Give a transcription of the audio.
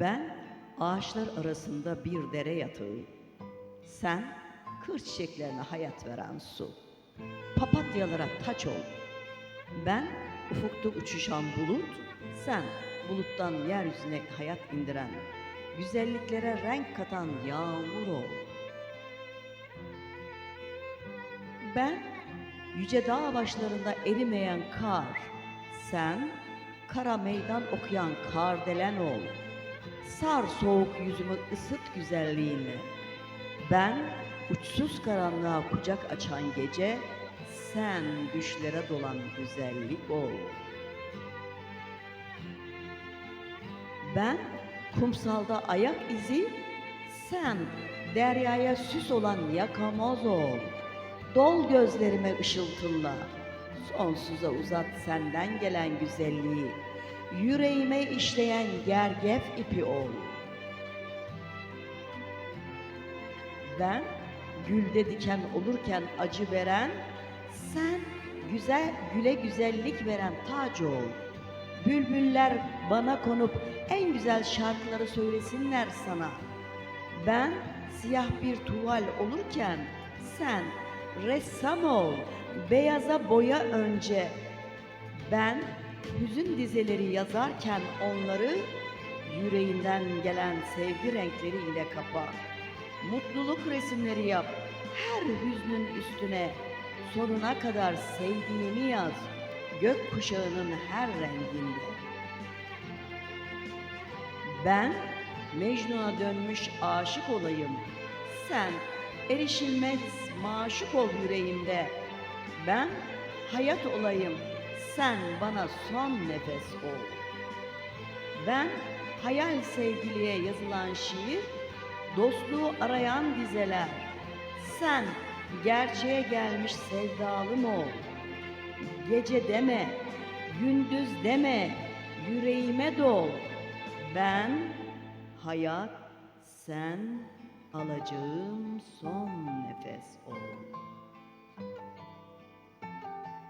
Ben ağaçlar arasında bir dere yatağı. Sen kır çiçeklerine hayat veren su. Papatyalara taç ol. Ben ufukta uçuşan bulut, sen buluttan yeryüzüne hayat indiren, güzelliklere renk katan yağmur ol. Ben yüce dağ başlarında erimeyen kar, sen kara meydan okuyan kardelen ol. Sar soğuk yüzümü ısıt güzelliğinle. Ben uçsuz karanlığa kucak açan gece, sen düşlere dolan güzellik ol. Ben kumsalda ayak izi, sen deryaya süs olan yakamoz ol. Dol gözlerime ışıltınla, sonsuza uzat senden gelen güzelliği. Yüreğime işleyen gergef ipi ol. Ben gülde diken olurken acı veren, sen güzel güle güzellik veren tac ol. Bülbüller bana konup en güzel şarkıları söylesinler sana. Ben siyah bir tuval olurken sen ressam ol, beyaza boya önce. Ben hüzün dizeleri yazarken onları yüreğinden gelen sevgi renkleriyle kapa. Mutluluk resimleri yap her hüznün üstüne. Sonuna kadar sevdiğini yaz gök kuşağının her renginde. Ben Mecnun'a dönmüş aşık olayım. Sen erişilmez maşuk ol yüreğimde. Ben hayat olayım. Sen bana son nefes ol. Ben hayal sevgiliye yazılan şiir, dostluğu arayan dizeler. Sen gerçeğe gelmiş sevdalım ol. Gece deme, gündüz deme, yüreğime dol. Ben hayat, sen alacağım son.